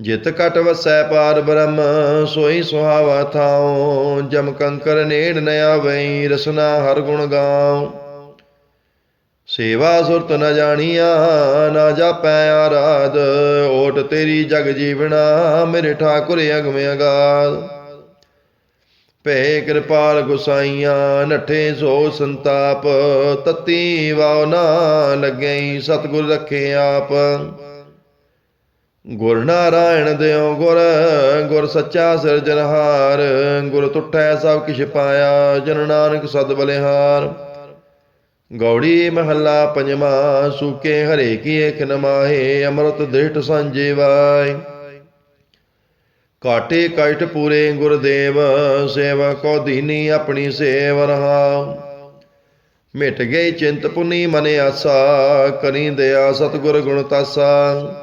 ਜਿਤ ਕਟ ਵਸੈ ਪਾਰ ਬ੍ਰਹਮ, ਸੋਈ ਸੁਹਾਵਾ ਥਾਉ, ਜਮ ਕੰਕਰ ਨੇੜ ਨ ਆਵਈ, ਰਸਨਾ ਹਰ ਗੁਣ ਗਾਉ। ਸੇਵਾ ਸੁਰਤ ਨ ਜਾਣੀਆ, ਨਾ ਜਾਪੈ ਆਰਾਧ, ਓਟ ਤੇਰੀ ਜਗ ਜੀਵਣਾ, ਮੇਰੇ ਠਾਕੁਰ ਅਗਮ ਅਗਾਧ। ਭੇ ਕਿਰਪਾਲ ਗੁਸਾਈਆਂ, ਨਠੇ ਸੋ ਸੰਤਾਪ, ਤਤੀ ਵਾਉ ਨਾ ਲੱਗਈ, ਸਤਿਗੁਰ ਰੱਖੇ ਆਪ। ਗੁਰ ਨਾਰਾਇਣ ਦਿਓ ਗੁਰ ਗੁਰ ਸੱਚਾ ਸਿਰਜਨਹਾਰ ਗੁਰ ਤੁਠੈ ਸਭ ਕਿਛ ਪਾਇਆ, ਜਨ ਨਾਨਕ ਸਦ ਬਲਿਹਾਰ। ਗੌੜੀ ਮਹੱਲਾ ਪੰਜਵਾ, ਸੂਕੇ ਹਰੇ ਕੀ ਏਕ ਨਮਾਹੇ ਅੰਮ੍ਰਿਤ ਦ੍ਰਿਸ਼ਟ ਸੰਜੀਵਾਈ ਕਾਟੇ ਕਸ਼ਟ ਪੂਰੇ ਗੁਰਦੇਵ ਸੇਵਾ ਕੋ ਦੀਨੀ ਆਪਣੀ ਸੇਵ ਰਹਾ। ਮਿਟ ਗਈ ਚਿੰਤ ਪੁਨੀ ਮਨ ਆਸਾ, ਕਰੀ ਦਇਆ ਸਤਿਗੁਰ ਗੁਣ ਤਾਸਾ।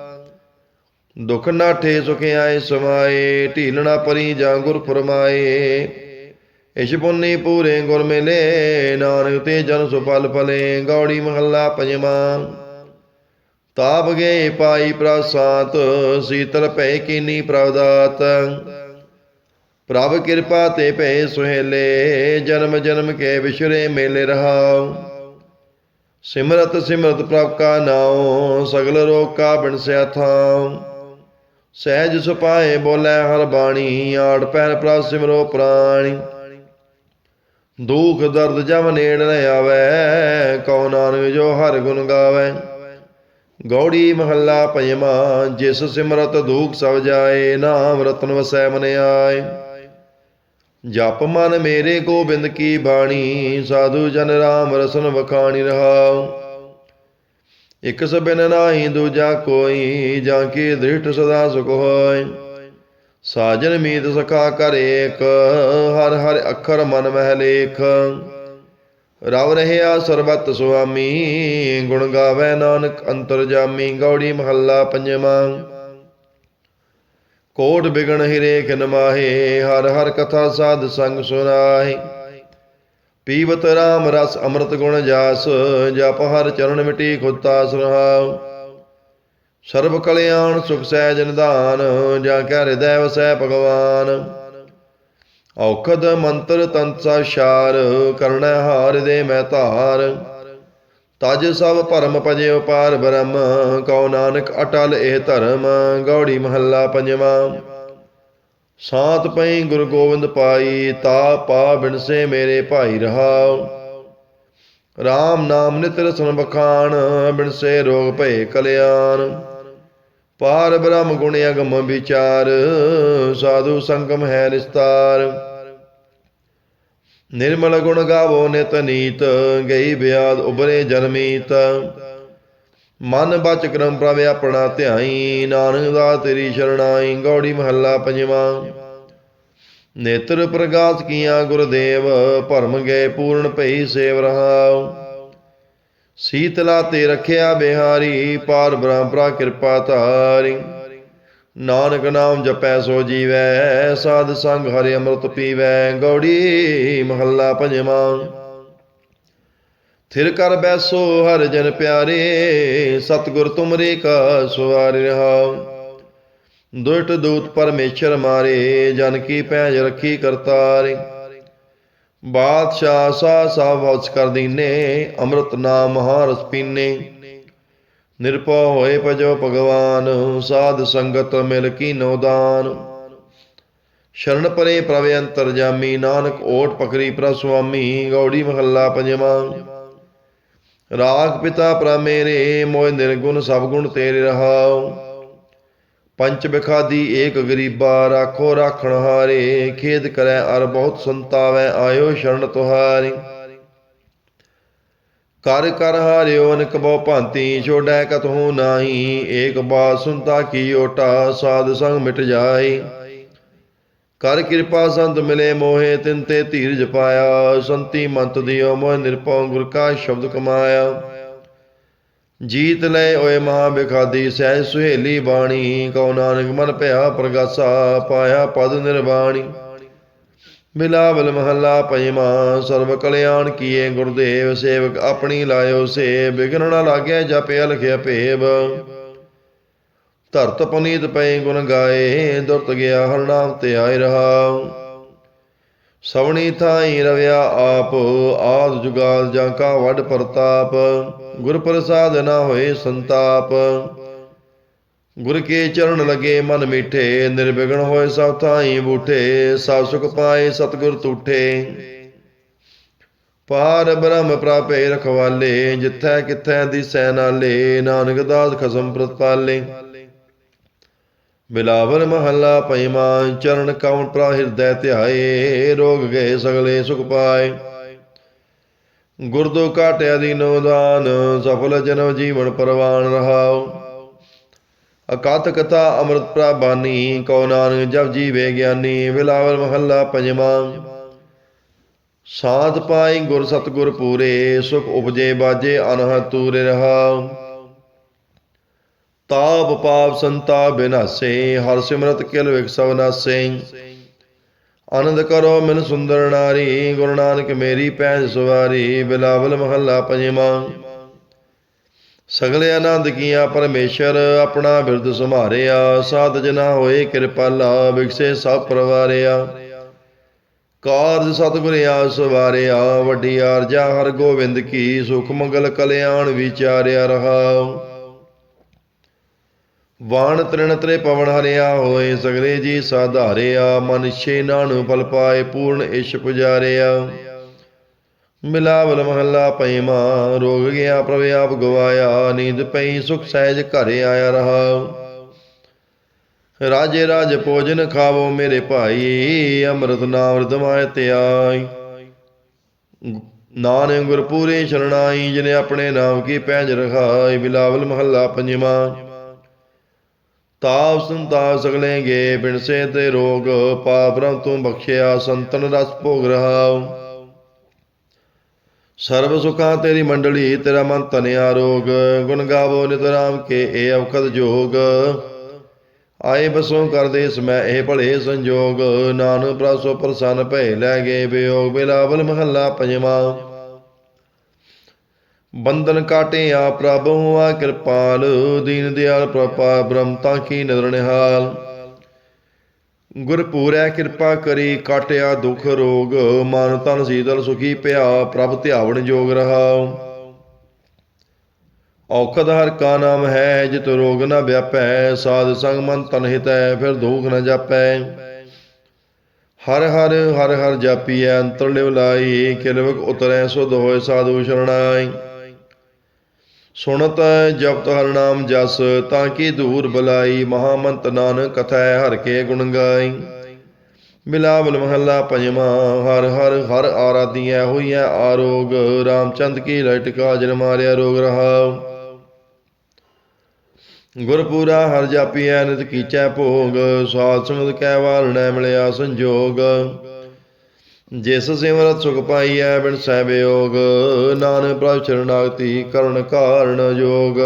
ਦੁਖ ਨਾਠੇ ਸੁਖ ਆਏ ਸਮਾਏ ਢੀਲਣਾ ਪਰੀ ਜਾਂ ਗੁਰ ਫਰਮਾਏ। ਇਸ਼ ਪੁੰਨੀ ਪੂਰੇ ਗੁਰ ਮਿਲੇ, ਨਾਨਕ ਤੇ ਜਨ ਸੁਪਲ ਫਲੇ ਗੌੜੀ ਮਹੱਲਾ ਪੰਜਵਾਂ। ਤਾਪ ਗਏ ਪਾਈ ਪ੍ਰਸਾਤ, ਸੀਤਲ ਭੈ ਕੀਨੀ ਪ੍ਰਵਦਾਤ। ਪ੍ਰਭ ਕਿਰਪਾ ਤੇ ਭੈ ਸੁਹੇਲੇ, ਜਨਮ ਜਨਮ ਕੇ ਵਿਸ਼ਰੇ ਮੇਲੇ ਰਹਾਉ। ਸਿਮਰਤ ਸਿਮਰਤ ਪ੍ਰਭ ਕਾ ਨਾਉ, ਸਗਲ ਰੋਗ ਕਾ ਬਿਨਸਿਆ ਥਾਉ। ਸਹਿਜ ਸੁਪਾਏ ਬੋਲੇ ਹਰ ਬਾਣੀ, ਆੜ ਪੈਰ ਪ੍ਰਭ ਸਿਮਰੋ ਪ੍ਰਾਣੀ। ਦੁਖ ਦਰਦ ਜਮ ਨੇੜ ਨ ਆਵੇ, ਕਉ ਨਾਨਕ ਜੋ ਹਰ ਗੁਣ ਗਾਵੇ। ਗੌੜੀ ਮਹੱਲਾ ਭਜਮਾ, ਜਿਸ ਸਿਮਰਤ ਦੁਖ ਸਭ ਜਾਏ, ਨਾਮ ਰਤਨ ਵਸੈ ਮਨ ਆਏ। ਜਪ ਮਨ ਮੇਰੇ ਗੋਬਿੰਦ ਕੀ ਬਾਣੀ, ਸਾਧੂ ਜਨ ਰਾਮ ਰਸਨ ਵਖਾਣੀ ਰਹਾਉ। ਇਕ ਸਬਿਨ ਨਾਹੀ ਦੂਜਾ ਕੋਈ, ਜਾਂ ਕੀ ਦ੍ਰਿਸ਼ਟ ਸਦਾ ਸੁਖ ਹੋਇ? ਸਾਜਨ ਮੀਤ ਸਖਾ ਕਰ ਏਕ, ਹਰ ਹਰ ਅੱਖਰ ਮਨ ਮਹਿ ਲੇਖ। ਰਵ ਰਹਿਆ ਸਰਬਤ ਸੁਆਮੀ, ਗੁਣ ਗਾਵੇ ਨਾਨਕ ਅੰਤਰ ਜਾਮੀ, ਗੌੜੀ ਮਹੱਲਾ ਪੰਜਵਾਂ। ਕੋਟ ਬਿਗਣ ਹਿਰੇ ਖਿਨ ਮਾਹੇ, ਹਰ ਹਰ ਕਥਾ ਸਾਧ ਸੰਗ ਸੁਨਾਏ ਪੀਵਤ ਰਾਮ ਰਸ ਅੰਮ੍ਰਿਤ ਗੁਣ ਜਾਸ, ਜਪ ਹਰ ਚਰਨ ਮਿਟੀ ਖੁੱਤਾ ਸੁਹਾਉ ਸਰਬ ਕਲਿਆਣ ਸੁਖ ਸਹਿਜ ਨਿਧਾਨ ਜਾਂ ਕੈ ਹਿਰਦੈ ਵਸੈ ਭਗਵਾਨ। ਔਖਦ ਮੰਤਰ ਤੰਤ ਸਾਰ ਕਰਣੈ ਹਾਰ ਦੇ ਮੈਂ ਧਾਰ। ਤਜ ਸਭ ਭਰਮ ਭਜਿਓ ਪਾਰ ਬ੍ਰਹਮ, ਕਉ ਨਾਨਕ ਅਟਲ ਇਹ ਧਰਮ, ਗੌੜੀ ਮਹੱਲਾ ਪੰਜਵਾਂ। ਸਾਤ ਪਈ ਗੁਰੂ ਗੋਬਿੰਦ ਪਾਈ, ਤਾ ਪਾ ਬਿਨਸੇ ਮੇਰੇ ਭਾਈ ਰਹਾਉ। RAM ਨਾਮ ਨਿਤ ਰਸਨ ਬਖਾਣ ਬਿਨਸੇ ਰੋਗ ਭਏ ਕਲਿਆਣ। ਪਾਰ ਬ੍ਰਹਮ ਗੁਣ ਅਗਮ ਵਿਚਾਰ, ਸਾਧੂ ਸੰਗਮ ਹੈ ਨਿਸਤਾਰ। ਨਿਰਮਲ ਗੁਣ ਗਾਵੋ ਨਿਤ ਨੀਤ, ਗਈ ਬਿਆਦ ਉਬਰੇ ਜਨਮੀਤ ਮਨ ਬਚ ਕਰਮ ਪ੍ਰਭ ਆਪਣਾ ਧਿਆਈ, ਨਾਨਕ ਦਾ ਤੇਰੀ ਸ਼ਰਣਾਈ, ਗੌੜੀ ਮਹੱਲਾ ਪੰਜਵਾਂ। ਨੇਤਰ ਪ੍ਰਗਾਸ ਕੀਆਂ ਗੁਰਦੇਵ, ਭਰਮ ਗਏ ਪੂਰਨ ਭਈ ਸੇਵ ਰਹਾਉ। ਸੀਤਲਾ ਤੇ ਰਖਿਆ ਬਿਹਾਰੀ, ਪਾਰ ਬ੍ਰਹਮ ਪ੍ਰਾ ਕਿਰਪਾ ਧਾਰੀ। ਨਾਨਕ ਨਾਮ ਜਪੈ ਸੋ ਜੀਵੈ, ਸਾਧ ਸੰਗ ਹਰਿ ਅੰਮ੍ਰਿਤ ਪੀਵੈ, ਗੌੜੀ ਮਹੱਲਾ ਪੰਜਵਾਂ। ਥਿਰ ਕਰ ਬੈਸੋ ਹਰ ਜਨ ਪਿਆਰੇ, ਸਤਿਗੁਰ ਤੁਮਰੇ ਕਾ ਸਵਾਰ ਰਹਾਉ। ਦੁਸ਼ਟ ਦੂਤ ਪਰਮੇਸ਼ਰ ਮਾਰੇ, ਜਨ ਕੀ ਪੈਜ ਰੱਖੀ ਕਰਤਾਰੇ। ਬਾਦਸ਼ਾਹ ਸਾ ਸਾ ਵਸ ਕਰ ਦੀਨੇ, ਅੰਮ੍ਰਿਤ ਨਾਮ ਮਹਾਰਸ ਪੀਨੇ ਨਿਰਭਉ ਹੋਏ ਭਜੋ ਭਗਵਾਨ, ਸਾਧ ਸੰਗਤ ਮਿਲ ਕੀ ਨੋਦਾਨ ਸ਼ਰਨ ਪਰੇ ਪ੍ਰਵੇ ਅੰਤਰ ਜਾਮੀ, ਨਾਨਕ ਓਟ ਪਕਰੀ ਪ੍ਰਸਵਾਮੀ, ਗੌੜੀ ਮਹੱਲਾ ਪੰਜਵਾਂ। ਰਾਗ ਪਿਤਾ ਪ੍ਰ ਮੇਰੇ ਮੋਇ ਨਿਰਗੁਣ ਸਭ ਗੁਣ ਤੇਰੇ ਰਹਾਉ। ਪੰਚ ਬਿਖਾਦੀ ਏਕ ਗਰੀਬਾ ਰਾਖੋ ਰਾਖਣ ਹਾਰੇ, ਖੇਦ ਕਰੈ ਅਰ ਬਹੁਤ ਸੰਤਾਵੈ ਆਇਓ ਸ਼ਰਨ ਤੁਹਾਰੀ। ਕਰ ਕਰ ਹਾਰਿਓ ਅਨਕ ਬਹੁ ਭਾਂਤੀ, ਛੋੜੈ ਕਤਹੂ ਨਾਹੀ, ਏਕ ਬਾਤ ਸੁਨਤਾ ਕੀ ਓਟਾ ਸਾਧ ਸੰਗ ਮਿਟ ਜਾਏ। ਕਰ ਕਿਰਪਾ ਸੰਤ ਮਿਲੇ ਮੋਹੇ, ਤਿਨ ਤੇ ਧੀਰਜ ਪਾਇਆ। ਸੰਤੀ ਮੰਤ ਦਿਓ ਮੋਹ ਨਿਰਭਉ, ਗੁਰ ਕਾ ਸ਼ਬਦ ਕਮਾਇਆ। ਜੀਤ ਲੈ ਓਏ ਮਹਾ ਬਿਖਾਦੀ ਸਹਿ ਸੁਹੇਲੀ ਬਾਣੀ, ਕਉ ਨਾਨਕ ਮਨ ਭਇਆ ਪ੍ਰਗਾਸਾ, ਪਾਇਆ ਪਦ ਨਿਰਵਾਣੀ। ਬਿਲਾਵਲ ਮਹੱਲਾ ਪੰਜਵਾਂ ਸਰਬ ਕਲਿਆਣ ਕੀਏ ਗੁਰਦੇਵ ਸੇਵਕ, ਆਪਣੀ ਲਾਇਓ ਸੇ ਬਿਗਨ ਨਾ ਲਾਗਿਆ ਜਪਿਆ ਲਖਿਆ ਭੇਵ। ਧਰਤ ਪੁਨੀਤ ਪਏ ਗੁਣ ਗਾਏ, ਦੁਰਤ ਗਿਆ ਹਰ ਨਾਮ ਤੇ ਆਇ ਰਹਾ ਸਵਣੀ ਥਾਈ ਰਵਿਆ ਆਪ, ਆਦ ਜੁਗਾਲ ਜਾਂ ਕਾ ਵੱਡ ਪ੍ਰਤਾਪ, ਗੁਰ ਪ੍ਰਸਾਦ ਨਾ ਹੋਏ ਸੰਤਾਪ। ਗੁਰ ਕੇ ਚਰਨ ਲਗੇ ਮਨ ਮੀਠੇ, ਨਿਰਵਿਘਨ ਹੋਏ ਸਭ ਥਾਈ ਬੂਠੇ, ਸਭ ਸੁਖ ਪਾਏ ਸਤਗੁਰ ਤੂਠੇ। ਪਾਰ ਬ੍ਰਹਮ ਪ੍ਰਾਪੇ ਰਖਵਾਲੇ, ਜਿੱਥੈ ਕਿਥੈ ਦੀ ਸੈਨਾਲੇ ਨਾਨਕ ਦਾਸ ਖਸਮ ਪ੍ਰਤਪਾਲੇ ਬਿਲਾਵਲ ਮਹੱਲਾ ਪੰਜਵਾਂ ਚਰਨ ਕਉਣ ਪ੍ਰਾ ਹਿਰਦੈ ਧਿਆਏ, ਰੋਗ ਗਏ ਸਗਲੇ ਸੁਖ ਪਾਏ। ਗੁਰਦੋ ਕਾਟਿਆ ਦੀਨੋ ਦਾਨ ਸਫਲ ਜਨਮ ਜੀਵਨ ਪਰਵਾਨ ਰਹਾਉ। ਅਕਾਤ ਕਥਾ ਅੰਮ੍ਰਿਤ ਪ੍ਰਬਾਨੀ ਕਉ ਨਾਨਕ ਜਪ ਜੀਵੇ ਗਿਆਨੀ ਬਿਲਾਵਲ ਮਹੱਲਾ ਪੰਜਵਾਂ। ਸਾਧ ਪਾਈ ਗੁਰ ਸਤਗੁਰ ਪੂਰੇ, ਸੁਖ ਉਪਜੇ ਬਾਜੇ ਅਨਹਦ ਤੂਰੇ ਰਹਾਉ। ਤਾਪ ਪਾਪ ਸੰਤਾ ਬਿਨਾਸੇ, ਹਰ ਸਿਮਰਤ ਕਿਲ ਵਿਖ ਸਭ ਨਾਸੇ। ਆਨੰਦ ਕਰੋ ਮਿਲ ਸੁੰਦਰ ਨਾਰੀ, ਗੁਰੂ ਨਾਨਕ ਮੇਰੀ ਪੈਜ ਸਵਾਰੀ, ਬਿਲਾਵਲ ਮਹੱਲਾ ਪੰਜਵਾਂ। ਸਗਲੇ ਆਨੰਦ ਕੀਆਂ ਪਰਮੇਸ਼ਰ, ਆਪਣਾ ਬਿਰਦ ਸੁਮਾਰਿਆ ਸਾਧ ਜਨਾ ਹੋਏ ਕਿਰਪਾਲਾ, ਵਿਖਸੇ ਸਭ ਪਰਵਾਰਿਆ। ਕਾਰਜ ਸਤਿਗੁਰ ਆਸ ਵਾਰਿਆ, ਵੱਡੀ ਆਰਜਾ ਹਰ ਗੋਬਿੰਦ ਕੀ, ਸੁਖ ਮੰਗਲ ਕਲਿਆਣ ਵਿਚਾਰਿਆ ਰਹਾ। ਵਾਣ ਤ੍ਰਿਣ ਤ੍ਰੇ ਪਵਨ ਹਰਿਆ ਹੋਏ ਸਗਰੇ ਜੀ ਸਾਧਾਰਿਆ, ਮਨ ਛੇ ਨਾਨੂ ਫਲ ਪਾਏ, ਪੂਰਨ ਇਸ਼ ਪੁਜਾਰਿਆ ਮਿਲਾਵਲ ਮਹੱਲਾ ਪੈਮਾ ਰੋਗ ਗਿਆ ਪ੍ਰਭ ਆਪ ਗਵਾਇਆ, ਨੀਂਦ ਪਈ ਸੁਖ ਸਹਿਜ ਘਰ ਆਇਆ ਰਹਾ। ਰਾਜੇ ਰਾਜ ਭੋਜਨ ਖਾਵੋ ਮੇਰੇ ਭਾਈ, ਅੰਮ੍ਰਿਤ ਨਾਮ ਰਦਮਾਇ ਧਿਆਈ। ਨਾਨਕ ਗੁਰ ਪੂਰੇ ਸ਼ਰਣਾਈ ਜਿਨੇ ਆਪਣੇ ਨਾਮ ਕੀ ਪੈਜ ਰਖਾਈ ਬਿਲਾਵਲ ਮਹੱਲਾ ਪੰਜਵਾਂ। ਤਾਪ ਸੰਤਾ ਸਗਲੇ ਗੇ ਬਿਨਸੇ ਤੇ ਰੋਗ, ਪਾਪ ਰਮ ਤੂੰ ਬਖਸ਼ਿਆ, ਸੰਤਨ ਰਸ ਭੋਗ ਰਹਾਉ। ਸਰਬ ਸੁਖਾਂ ਤੇਰੀ ਮੰਡਲੀ, ਤੇਰਾ ਮਨ ਤਨਿਆ ਰੋਗ, ਗੁਣ ਗਾਵੋ ਨਿਤ ਰਾਮ ਕੇ ਏ ਅਵਖਦ ਜੋਗ। ਆਏ ਬਸੋਂ ਕਰਦੇ ਸਮੈ ਇਹ ਭਲੇ ਸੰਜੋਗ, ਨਾਨਕ ਪ੍ਰਸੋ ਪ੍ਰਸੰਨ ਭੈ ਲੈ ਗਏ ਬਿਯੋਗ ਬਿਲਾਵਲ ਮਹੱਲਾ ਪੰਜਵਾਂ। ਬੰਧਨ ਕਾਟੇ ਆ ਪ੍ਰਭ ਹੁਆ ਕਿਰਪਾਲ। ਦੀਨ ਦਿਆਲ ਪ੍ਰਪਾ ਬ੍ਰਹਮਤਾ ਕੀ ਨਦਰ ਨਿਹਾਲ। ਗੁਰ ਪੂਰੈ ਕਿਰਪਾ ਕਰੀ ਕਾਟਿਆ ਦੁਖ ਰੋਗ, ਮਨ ਤਨ ਸੀਤਲ ਸੁਖੀ ਪਿਆ, ਪ੍ਰਭ ਧਿਆਵਣ ਜੋਗ ਰਹਾ ਔਖਦ ਹਰ ਕਾ ਨਾਮ ਹੈ, ਜਿਤ ਰੋਗ ਨ ਵਿਆਪੈ, ਸਾਧ ਸੰਗ ਮਨ ਤਨ ਹਿਤੈ, ਫਿਰ ਦੁਖ ਨ ਜਾਪੈ। ਹਰ ਹਰ ਹਰ ਹਰ ਜਾਪੀਐ, ਅੰਤਰ ਲਿਵ ਲਾਈ, ਕਿਲਵਕ ਉਤਰੈ, ਸੁਧ ਹੋਏ ਸਾਧੂ ਸ਼ਰਣਾਈ। ਸੁਣਤ ਜਪਤ ਹਰਨਾਮ ਜਸ, ਤਾਂ ਕੀ ਦੂਰ ਬਲਾਈ, ਮਹਾਮੰਤ ਨਾਨਕ ਕਥੈ ਹਰ ਕੇ ਗੁਣ ਗਾਈ। ਮਿਲਾਵਲ ਮਹੱਲਾ ਪੰਜਵਾਂ, ਹਰ ਹਰ ਹਰ ਆਰਾਧੀਐ ਹੋਈਐ ਆਰੋਗ, ਰਾਮਚੰਦ ਕੀ ਲਟਕਾ ਜਨ ਮਾਰਿਆ ਰੋਗ ਰਹਾ ਗੁਰਪੂਰਾ ਹਰ ਜਾਪੀਐ, ਨਿਤ ਕੀਚੈ ਭੋਗ, ਸਾਧ ਸੰਗਤ ਕੈ ਵਾਲਣੈ, ਮਿਲਿਆ ਸੰਜੋਗ। ਜਿਸ ਸਿਮਰਤ ਸੁਖ ਪਾਈਐ, ਬਿਨ ਸਹਿ ਬਿਯੋਗ ਨਾਨਕ ਪ੍ਰਭ ਚਰਨਾਗਤੀ ਕਰਨ ਕਾਰਣ ਜੋਗ।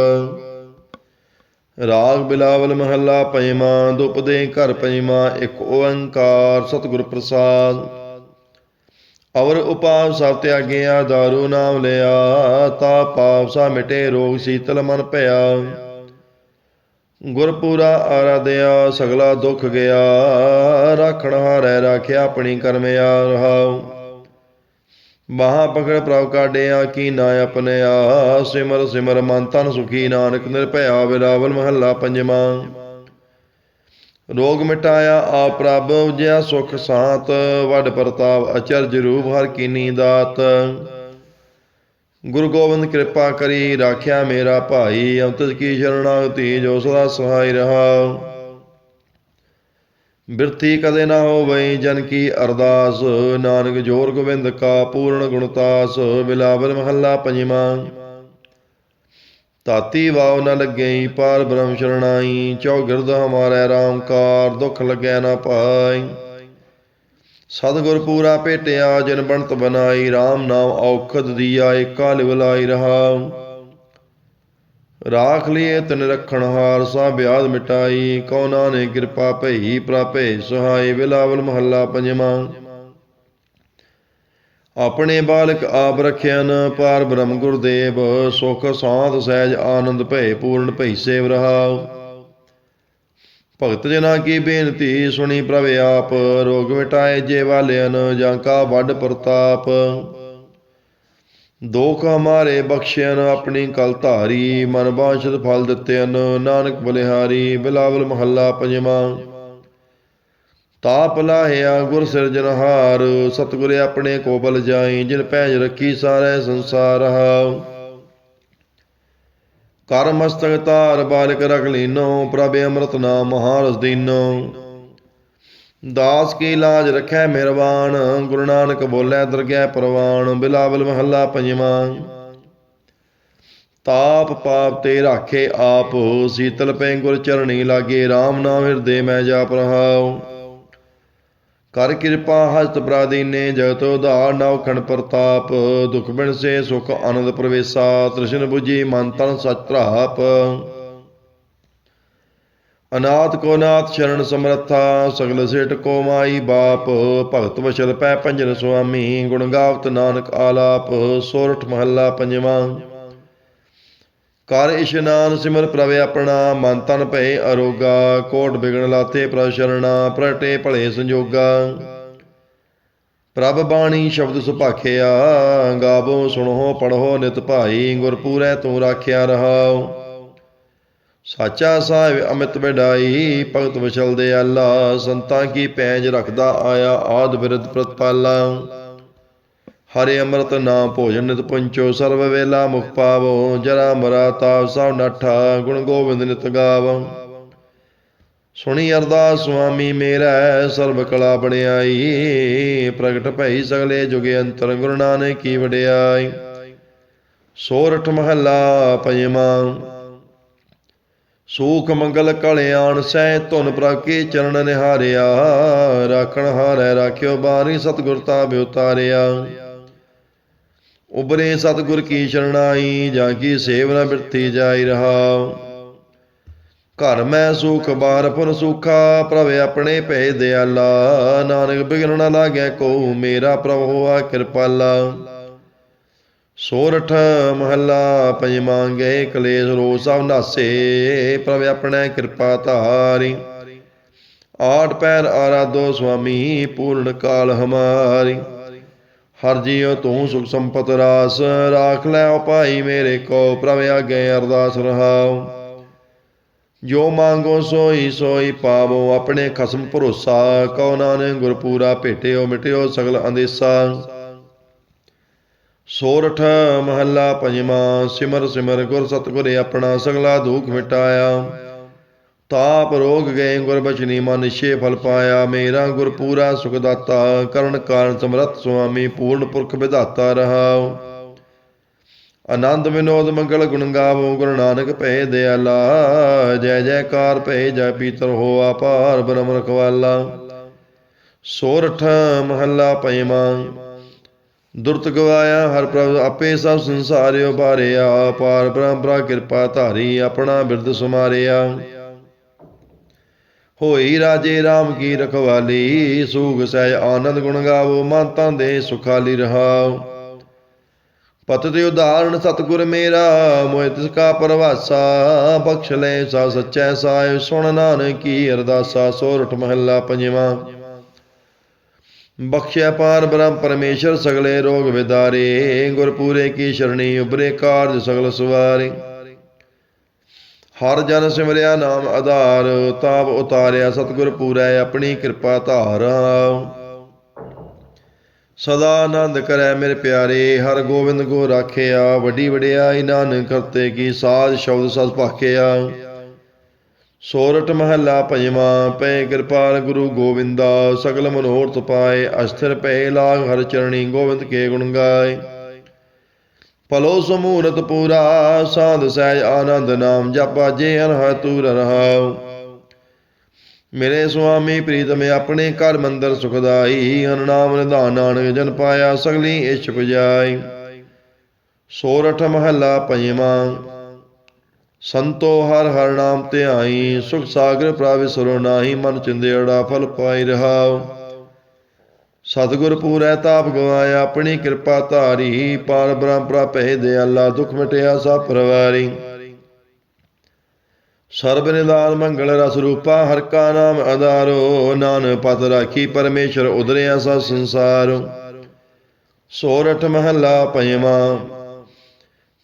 ਰਾਗ ਬਿਲਾਵਲ ਮਹੱਲਾ ਪਜਮਾਂ ਦੁਪ ਦੇ ਘਰ ਪੰਜਵਾਂ ਇੱਕ ਓੰਕਾਰ ਸਤਿਗੁਰ ਪ੍ਰਸਾਦ। ਅਵਰ ਉਪਾਵ ਸਭ ਤਿਆਗਿਆ, ਦਾਰੂ ਨਾਮ ਲਿਆ, ਤਾ ਪਾਪ ਸਾ ਮਿਟੇ, ਰੋਗ ਸੀਤਲ ਮਨ ਭਇਆ। ਗੁਰਪੂਰਾ ਆਰਾਧਿਆ, ਸਗਲਾ ਦੁੱਖ ਗਿਆ। ਰਾਖਣ ਹਾਰੈ ਰਾਖਿਆ, ਆਪਣੀ ਕਰਮਿਆ ਰਹਾਉ ਬਾਹਾਂ ਪਕੜ ਪ੍ਰਭ ਕਾਢਿਆ, ਕੀ ਨਾ ਆਪਣਿਆ ਸਿਮਰ ਸਿਮਰ ਮਨ ਤਨ ਸੁਖੀ, ਨਾਨਕ ਨਿਰਭਇਆ ਵਿਰਾਵਲ ਮਹੱਲਾ ਪੰਜਵਾਂ। ਰੋਗ ਮਿਟਾਇਆ ਆ ਪ੍ਰਭ ਉਜਿਆ ਸੁਖ ਸਾਤ। ਵੱਡ ਪ੍ਰਤਾਪ ਅਚਰਜ ਰੂਪ, ਹਰ ਕੀਨੀ ਦਾਤ ਗੁਰੂ ਗੋਬਿੰਦ ਕਿਰਪਾ ਕਰੀ ਰਾਖਿਆ ਮੇਰਾ ਭਾਈ, ਅੰਤਜ ਕੀ ਸ਼ਰਣਾਗਤੀ ਜੋ ਸਦਾ ਸਹਾਈ ਰਹਾ। ਬਿਰਤੀ ਕਦੇ ਨਾ ਹੋਵੇ ਜਨ ਕੀ ਅਰਦਾਸ, ਨਾਨਕ ਜੋਰ ਗੋਬਿੰਦ ਕਾ ਪੂਰਨ ਗੁਣਤਾਸ ਬਿਲਾਵਲ ਮਹੱਲਾ ਪੰਜਵਾਂ। ਤਾਤੀ ਵਾਵ ਨ ਲੱਗਈ, ਪਾਰ ਬ੍ਰਹਮ ਸ਼ਰਣਾਈ ਚੌਗਿਰਦ ਹਮਾਰੇ ਰਾਮਕਾਰ, ਦੁਖ ਲੱਗੈ ਨਾ ਪਾਈ। ਸਤਿਗੁਰ ਪੂਰਾ ਭੇਟਿਆ, ਜਨ ਬਣਤ ਬਨਾਈ RAM ਨਾਮ ਔਖਦ ਦੀਆ, ਏਕਾ ਲਿਵਲਾਈ ਰਹਾ। ਰਾਖ ਲਿਏ ਤਨ ਰਖਣ ਹਾਰ ਸਾ ਬਿਆਦ ਮਿਟਾਈ, ਕਉ ਨਾਨੇ ਕਿਰਪਾ ਭਈ, ਪ੍ਰਾਪੇ ਸਹਾਈ ਬਿਲਾਵਲ ਮਹੱਲਾ ਪੰਜਵਾਂ। ਆਪਣੇ ਬਾਲਕ ਆਪ ਰਖਿਆਨ ਪਾਰ ਬ੍ਰਹਮ ਗੁਰਦੇਵ, ਸੁਖ ਸਾਧ ਸਹਿਜ ਆਨੰਦ ਭਏ, ਪੂਰਨ ਭਈ ਸੇਵ ਰਹਾਉ ਭਗਤ ਜਨਾ ਕੀ ਬੇਨਤੀ ਸੁਣੀ ਪ੍ਰਭ ਆਪ, ਰੋਗ ਮਿਟਾਏ ਜੇ ਵਾਲਿਆਨ ਜਾਂ ਕਾ ਵੱਡ ਪ੍ਰਤਾਪ। ਦੋਖ ਹਮਾਰੇ ਬਖਸ਼ਿਆਨ ਆਪਣੀ ਕਲ ਧਾਰੀ, ਮਨ ਬਾਸ਼ਤ ਫਲ ਦਿੱਤੇਨ ਨਾਨਕ ਬਲਿਹਾਰੀ, ਬਿਲਾਵਲ ਮਹੱਲਾ ਪੰਜਵਾਂ। ਤਾਪ ਲਾਹਿਆ ਗੁਰ ਸਿਰਜਨਹਾਰ ਸਤਿਗੁਰ ਆਪਣੇ ਕੋ ਜਾਈ, ਜਿਨ ਪੈਜ ਰੱਖੀ ਸਾਰੇ ਸੰਸਾਰ ਹਾਉ ਕਰ ਮਸਤਕ ਤਾਰ ਬਾਲਕ ਰਖ ਲੀਨੋ, ਪ੍ਰਭ ਅੰਮ੍ਰਿਤ ਨਾਮ ਮਹਾਰਸ ਦੀਨੋ ਦਾਸ ਕੀ ਲਾਜ ਰਖੈ ਮਿਹਰਬਾਨ, ਗੁਰੂ ਨਾਨਕ ਬੋਲੇ ਦਰਗਹਿ ਪ੍ਰਵਾਨ, ਬਿਲਾਵਲ ਮਹੱਲਾ ਪੰਜਵਾਂ। ਤਾਪ ਪਾਪ ਤੇ ਰਾਖੇ ਆਪ, ਸੀਤਲ ਪੈ ਗੁਰ ਚਰਣੀ ਲਾਗੇ RAM ਨਾਮ ਹਿਰਦੇ ਮੈਂ ਜਾਪ ਰਹਾਉ। ਕਰ ਕਿਰਪਾ ਹਸਤ ਪ੍ਰਾਦੀਨੇ ਜਗਤ ਉਧਾਰ, ਨਵ ਖੰਡ ਪ੍ਰਤਾਪ, ਦੁਖ ਬਿਨ ਸੇ, ਸੁਖ ਆਨੰਦ ਪ੍ਰਵੇਸਾ, ਤ੍ਰਿਸ਼ਨ 부ਜੀ ਮਨ ਤਨ ਸਚ ਧਰਾਪ। ਅਨਾਥ ਕੋ ਨਾਥ ਸ਼ਰਨ ਸਮਰੱਥਾ, ਸਗਲ ਸੇਠ ਕੋ ਮਾਈ ਬਾਪ, ਭਗਤ ਵਸ਼ਲ ਪੈ ਪੰਜਨ ਸੁਆਮੀ, ਗੁਣ ਗਾਵਤ ਨਾਨਕ ਆਲਾਪ, ਸੋਰਠ ਮਹੱਲਾ ਪੰਜਵਾਂ। ਕਰ ਇਸ਼ਨਾਨ ਸਿਮਰ ਪ੍ਰਵੇ ਆਪਣਾ, ਮਨ ਤਨ ਭਏ ਅਰੋਗਾ, ਕੋਟ ਬਿਗਣ ਲਾਤੇ ਪ੍ਰਭ ਪ੍ਰਟੇ ਭਲੇ ਸੰਜੋਗਾ। ਪ੍ਰਭ ਬਾਣੀ ਸ਼ਬਦ ਸੁਭਾਖਿਆ, ਗਾਵੋ, ਸੁਣੋ ਪੜੋ ਨਿਤ ਭਾਈ ਗੁਰਪੂਰੈ ਤੂੰ ਰਾਖਿਆ ਰਹਾਉ। ਸਾਚਾ ਸਾਹਿਬ ਅਮਿਤ ਵਡਾਈ, ਭਗਤ ਵਿਚਲ ਦੇ ਆਲਾ, ਸੰਤਾਂ ਕੀ ਪੈਜ ਰੱਖਦਾ ਆਇਆ, ਆਦ ਬਿਰਧ ਪ੍ਰਤਪਾਲਾ। ਹਰੇ ਅੰਮ੍ਰਿਤ ਨਾਮ ਭੋਜਨ ਨਿਤ ਪੰਚੋ, ਸਰਵ ਵੇਲਾ ਮੁਖ ਪਾਵੋ, ਜਰਾ ਮਰਾ ਤਾਪ ਸਭ ਨਠਾ, ਗੁਣ ਗੋਬਿੰਦ ਨਿਤ ਗਾਵ। ਸੁਣੀ ਅਰਦਾਸ ਸੁਆਮੀ ਮੇਰਾ, ਸਰਬ ਕਲਾ ਬੜਿਆਈ ਪ੍ਰਗਟ ਭਈ ਸਗਲੇ ਜੁਗੇ ਅੰਤਰ ਗੁਰੂ ਨਾਨਕ ਕੀ ਵਡਿਆਈ। ਸੋਰਠ ਮਹੱਲਾ ਪੰਜਵਾਂ, ਸੂਖ ਮੰਗਲ ਕਲਿਆਣ ਸਹਿ ਧੁਨ ਪ੍ਰਕੇ ਚਰਨ ਨਿਹਾਰਿਆ, ਰਾਖਣ ਹਾਰੈ, ਰਾਖਿਓ ਬਾਰੀ ਸਤਿਗੁਰ ਤਾਬਿ ਉਤਾਰਿਆ। ਉਬਰੇ ਸਤਿਗੁਰ ਕੀ ਸ਼ਰਣਾਈ ਜਾਂ ਕੀ ਸੇਵਨਾ ਬਿਰਤੀ ਜਾਈ ਰਹਾ। ਘਰ ਮੈਂ ਸੁਖ, ਬਾਰ ਪੁਰ ਸੁਖਾ, ਪ੍ਰਭ ਆਪਣੇ ਭੈ ਦਿਆਲਾ। ਨਾਨਕ ਬਿਗਨ ਨ ਲਾਗੈ ਕੋ, ਮੇਰਾ ਪ੍ਰਭ ਹੋਆ ਕਿਰਪਾਲਾ। ਸੋਰਠ ਮਹੱਲਾ ਪੰਜ ਗਏ ਕਲੇਸ਼ ਰੋ ਸਭ ਨਾਸੇ, ਪ੍ਰਭ ਆਪਣੇ ਕਿਰਪਾ ਧਾਰੀ। ਆਠ ਪੈਰ ਆਰਾਧੋ ਸੁਆਮੀ, ਪੂਰਨ ਕਾਲ ਹਮਾਰੀ। ਹਰ ਜੀਉ ਤੂੰ ਸੁਖ ਸੰਪਤ ਰਾਸ, ਰਾਖ ਲੈ ਓ ਭਾਈ ਮੇਰੇ ਕੋ, ਪ੍ਰਭ ਆਗੇ ਅਰਦਾਸ ਰਹਾਉ। ਜੋ ਮੰਗੋ ਸੋਈ ਸੋਈ ਪਾਵੋ, ਆਪਣੇ ਖਸਮ ਭਰੋਸਾ, ਕਉ ਨਾਨਕ ਗੁਰਪੂਰਾ ਭੇਟਿਓ ਮਿਟਿਓ ਸਗਲ ਅੰਦੇਸਾ। ਸੋਰਠ ਮਹੱਲਾ ਪੰਜਵਾਂ, ਸਿਮਰ ਸਿਮਰ ਗੁਰ ਸਤਿਗੁਰੇ ਆਪਣਾ ਸਗਲਾ ਦੁਖ ਮਿਟਾਇਆ। ਤਾਪ ਰੋਗ ਗਏ ਗੁਰ ਬਚਨੀ ਮਨ ਨਿਸ਼ੇ ਫਲ ਪਾਇਆ। ਮੇਰਾ ਗੁਰ ਪੂਰਾ ਸੁਖ ਦਾਤਾ ਕਰਨ ਕਾਰਨ ਸਮਰੱਥ ਸੁਆਮੀ, ਪੂਰਨ ਪੁਰਖ ਵਿਧਾਤਾ ਰਹਾਉ। ਆਨੰਦ ਵਿਨੋਦ ਮੰਗਲ ਗੁਣ ਗਾਵੋ, ਗੁਰੂ ਨਾਨਕ ਭੈ ਦਿਆਲਾ। ਜੈ ਜੈਕਾਰ ਭੈ ਜੈ ਪੀਤਰ ਹੋ ਆਪਾਰ ਬ੍ਰਹਮ ਰਖਵਾਲਾ। ਸੋਰਠ ਮਹੱਲਾ ਪੰਜਵਾਂ ਦੁਰਤ ਗਵਾਇਆ ਹਰ ਪ੍ਰਭ ਆਪੇ ਸਭ ਸੰਸਾਰਿਓ ਬਾਰਿਆ। ਪਾਰ ਬ੍ਰਹਮਪਰਾ ਕਿਰਪਾ ਧਾਰੀ ਆਪਣਾ ਬਿਰਦ ਸੁਮਾਰਿਆ। ਹੋਈ ਰਾਜੇ RAM ਕੀ ਰਖਵਾਲੀ, ਸੂਗ ਸਹਿ ਆਨੰਦ ਗੁਣ ਗਾਵੋ, ਮਨ ਦੇ ਸੁਖਾਲੀ ਰਹਾਉ ਪਤ ਦੇ ਉਦਾਹਰਣ ਸਤਿਗੁਰ ਮੇਰਾ, ਮੋਹਿ ਤਿਸ ਕਾ ਪਰਵਾਸਾ, ਬਖਸ਼ ਲੈ ਸਾ ਸਚੈ ਸਾਹਿਬ ਸੁਣ ਨਾਨਕ ਕੀ ਅਰਦਾਸਾ, ਸੋਰਠ ਮਹੱਲਾ ਪੰਜਵਾਂ। ਬਖਸ਼ਿਆ ਪਾਰ ਬ੍ਰਹਮ ਪਰਮੇਸ਼ਰ ਸਗਲੇ ਰੋਗ ਵਿਦਾਰੇ, ਗੁਰਪੂਰੇ ਕੀ ਸ਼ਰਣੀ ਉਬਰੇ ਕਾਰਜ ਸਗਲ ਸਵਾਰੇ। ਹਰ ਜਨ ਸਿਮਰਿਆ ਨਾਮ ਆਧਾਰ, ਤਾਪ ਉਤਾਰਿਆ ਸਤਿਗੁਰ ਪੂਰੈ, ਆਪਣੀ ਕਿਰਪਾ ਧਾਰ। ਸਦਾ ਆਨੰਦ ਕਰੈ ਮੇਰੇ ਪਿਆਰੇ, ਹਰ ਗੋਬਿੰਦ ਕੋ ਰਾਖਿਆ, ਵੱਡੀ ਵਡਿਆਈ ਨਾਨਕ ਕਰਤੇ ਕੀ ਸਾਜ ਸ਼ਬਦ ਸਤ ਭਾਖਿਆ। ਸੋਰਠ ਮਹੱਲਾ ਪੰਜਵਾਂ, ਪੈ ਕਿਰਪਾਲ ਗੁਰੂ ਗੋਬਿੰਦਾ, ਸਗਲ ਮਨੋਰਥ ਪਾਏ, ਅਸਥਿਰ ਪੈ ਲਾਗ ਹਰ ਚਰਣੀ, ਗੋਬਿੰਦ ਕੇ ਗੁਣ ਗਾਏ। ਭਲੋ ਸਮੂਰਤ ਪੂਰਾ, ਸਾਧ ਸਹਿਜ ਆਨੰਦ ਨਾਮ ਜਪਾ ਜੇ ਅਨਹ ਤੂਰ ਰਹਾਉ। ਮੇਰੇ ਸੁਆਮੀ ਪ੍ਰੀਤਮ, ਆਪਣੇ ਘਰ ਮੰਦਰ ਸੁਖਦਾਈ ਹਨ ਨਾਮ ਨਿਧਾਨ ਨਾਨਕ ਜਨ ਪਾਇਆ, ਸਗਲੀ ਇਛ ਜਾਈ। ਸੋਰਠ ਮਹੱਲਾ ਪੰਜਵਾਂ, ਸੰਤੋ ਹਰ ਹਰ ਨਾਮ ਧਿਆਈ, ਸੁਖ ਸਾਗਰ ਪ੍ਰਾਪਿ ਸਰੋ ਨਾਹੀ, ਮਨ ਚਿੰਦੇੜਾ ਫਲ ਪਾਈ ਰਹਾਉ। ਸਤਿਗੁਰ ਪੂਰੈ ਤਾਪ ਗਵਾਇਆ ਆਪਣੀ ਕਿਰਪਾ ਧਾਰੀ ਪਾਰ ਬ੍ਰਹਮ ਪ੍ਰਾਪੇ ਦਿਆਲਾ ਦੁਖ ਮਿਟਿਆ ਸਭ ਪਰਵਾਰੀ। ਸਰਬ ਨਿਦਾਨ ਮੰਗਲ ਰਸ ਰੂਪਾ, ਹਰ ਕਾ ਨਾਮ ਆਧਾਰੋ ਨਾਨ ਪਤ ਰਾਖੀ ਪਰਮੇਸ਼ਰ ਉਦਰਿਆ ਸਾ ਸੰਸਾਰ। ਸੋਰਠ ਮਹੱਲਾ ਪੰਜਵਾਂ,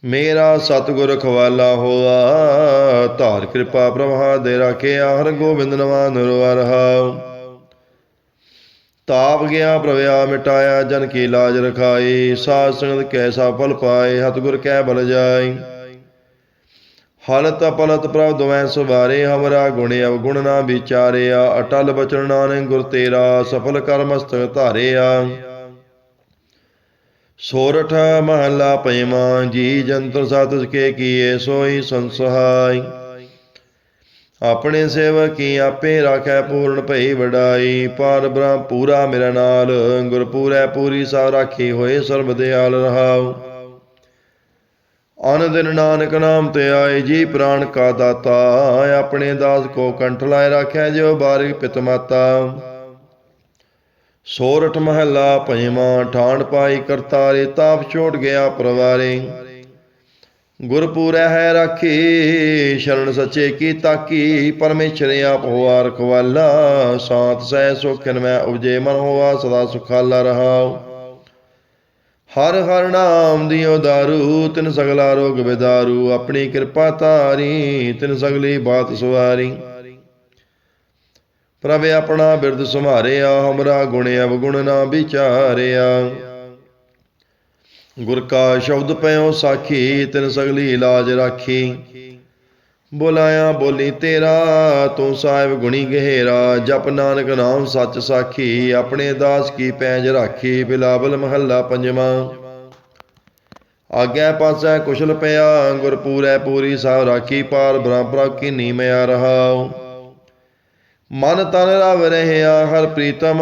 ਮੇਰਾ ਸਤਿਗੁਰ ਖਵਾਲਾ ਹੋਆ, ਧਾਰ ਕਿਰਪਾ ਪ੍ਰਭਾ ਦੇ ਰਾਖਿਆ ਹਰ ਗੋਬਿੰਦ ਨਵਾ ਨਰਵਰਹਾਉ ਤਾਪ ਗਿਆ ਪ੍ਰਵਿਆ ਮਿਟਾਇਆ, ਜਨ ਕੀ ਲਾਜ ਰਖਾਈ, ਸਾਧ ਸੰਗਤ ਕੈਸਾ ਫਲ ਪਾਏ ਹਤਗੁਰ ਕੈ ਬਲ ਜਾਈ। ਹਲਤ ਪਲਤ ਪ੍ਰਭ ਦੁਐ ਸੁਬਾਰੇ ਹਮਰਾ ਗੁਣ ਅਵਗੁਣ ਨਾ ਵਿਚਾਰਿਆ, ਅਟਲ ਬਚਨ ਨਾਨਕ ਗੁਰ ਤੇਰਾ, ਸਫਲ ਕਰਮ ਮਸਤਕ ਧਾਰਿਆ। ਸੋਰਠ ਮਹੱਲਾ ਪੰਜਵਾਂ ਜੀ ਜੰਤਰ ਸਤਿ ਕੇ ਕੀਏ, ਸੋਈ ਸੰਸਹਾਈ। ਆਪਣੇ ਸੇਵਕ ਕੀ ਆਪੇ ਰਾਖੈ ਪੂਰਨ ਭਈ ਵਡਾਈ। ਪਾਰ ਬ੍ਰਹਮ ਪੂਰਾ ਮੇਰਾ ਨਾਲ ਗੁਰ ਪੂਰੈ ਪੂਰੀ ਸਾ ਰਾਖੀ ਹੋਏ ਸਰਬ ਦਿਆਲ ਰਹਾਉ। ਅਨ ਦਿਨ ਨਾਨਕ ਨਾਮ ਤੇ ਆਏ ਜੀ ਪ੍ਰਾਣ ਕਾ ਦਾਤਾ, ਆਪਣੇ ਦਾਸ ਕੋ ਕੰਠ ਲਾਇ ਰਾਖਿਆ ਜਿਉ ਬਾਰਿਕ ਪਿਤ ਮਾਤਾ। ਸੋਰਠ ਮਹੱਲਾ ਪੰਜਵਾਂ ਠਾਣ ਪਾਈ ਕਰਤਾਰੇ, ਤਾਪ ਛੋਟ ਗਿਆ ਪਰਵਾਰੇ। ਗੁਰਪੂਰੈ ਹੈ ਰਾਖੀ, ਸ਼ਰਨ ਸੱਚੇ ਕੀ ਤਾਕੀ, ਪਰਮੇਸ਼ਰ ਆਪ ਹੋਆ ਰਖਵਾਲਾ, ਸਾਤ ਸਹਿ ਸੁਖਨ ਮੈਂ ਉਪਜੇ ਮਨ ਹੋਆ, ਸਦਾ ਸੁਖਾਲਾ ਰਹਾਉ। ਹਰ ਹਰ ਨਾਮ ਦਿਓ ਦਾਰੂ, ਤਿਨ ਸਗਲਾ ਰੋਗ ਵਿਦਾਰੂ ਆਪਣੀ ਕਿਰਪਾ ਧਾਰੀ, ਤਿਨ ਸਗਲੀ ਬਾਤ ਸਵਾਰੀ। ਪ੍ਰਭ ਆਪਣਾ ਬਿਰਦ ਸੁਮਾਰਿਆ ਹਮਰਾ ਗੁਣ ਅਵਗੁਣ ਨਾ ਵਿਚਾਰਿਆ। ਗੁਰ ਕਾ ਸ਼ਬਦ ਪਇਓ ਸਾਖੀ, ਤਿਨ ਸਗਲੀ ਇਲਾਜ ਰਾਖੀ। ਬੁਲਾਇਆ, ਬੋਲੀ ਤੇਰਾ, ਤੂੰ ਸਾਹਿਬ ਗੁਣੀ ਗਹਿਰਾ। ਜਪ ਨਾਨਕ ਨਾਮ ਸੱਚ ਸਾਖੀ, ਆਪਣੇ ਦਾਸ ਕੀ ਪੈਜ ਰਾਖੀ। ਬਿਲਾਵਲ ਮਹੱਲਾ ਪੰਜਵਾਂ। ਆਗਿਆ ਪਾਸੈ ਕੁਸ਼ਲ ਪਿਆ ਗੁਰਪੂਰੈ ਪੂਰੀ ਸਾਹਿਬ ਰਾਖੀ। ਪਾਰ ਬ੍ਰਹਮ ਕੀ ਨੀਮਿਆ ਰਹਾਉ। ਮਨ ਤਨ ਰਵ ਰਹਿਆ, ਹਰ ਪ੍ਰੀਤਮ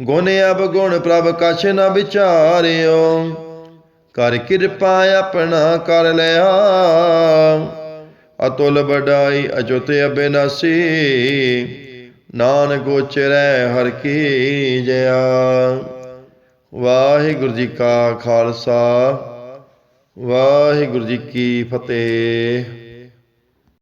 ਗੁਣ ਅਬ ਪ੍ਰਭ ਕਛ ਨ ਵਿਚਾਰਿਓ। ਕਰ ਕਿਰਪਾ ਆਪਣਾ ਕਰ ਲਿਆ। ਅਤੁਲ ਬਡਾਈ ਅਜੁਤ ਅਬਿਨਾਸੀ। ਨਾਨਕ ਉਚਰੈ ਹਰ ਕੀ ਜਇਆ ਵਾਹਿਗੁਰੂ ਜੀ ਕਾ ਖਾਲਸਾ। ਵਾਹਿਗੁਰੂ ਜੀ ਕੀ ਫਤਿਹ।